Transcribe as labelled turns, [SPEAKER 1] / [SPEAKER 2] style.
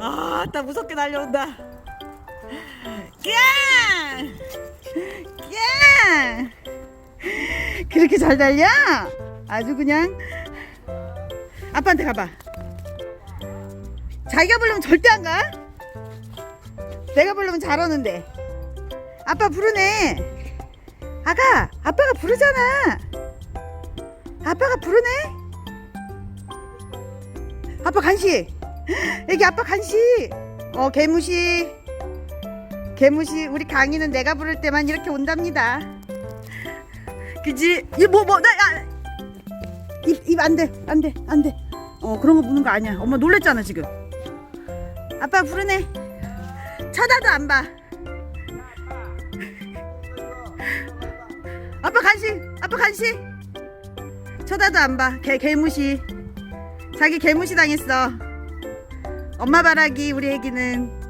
[SPEAKER 1] 아, 나 무섭게 달려온다. 야! 야! 그렇게 잘 달려? 아주 그냥 아빠한테 가봐. 자기가 부르면 절대 안 가. 내가 부르면 잘 오는데. 아빠 부르네. 아가, 아빠가 부르잖아. 아빠가 부르네. 아빠 간식. 여기 아빠 간식. 어, 개무시. 개무시. 우리 강이는 내가 부를 때만 이렇게 온답니다. 그지? 이뭐 뭐, 나, 야. 입, 입 안 돼. 안 돼. 안 돼. 어, 그런 거 부는 거 아니야. 엄마 놀랬잖아, 지금. 아빠 부르네. 쳐다도 안 봐. 아빠 간식. 아빠 간식. 쳐다도 안 봐. 개, 개무시. 자기 개무시 당했어. 엄마 바라기 우리 애기는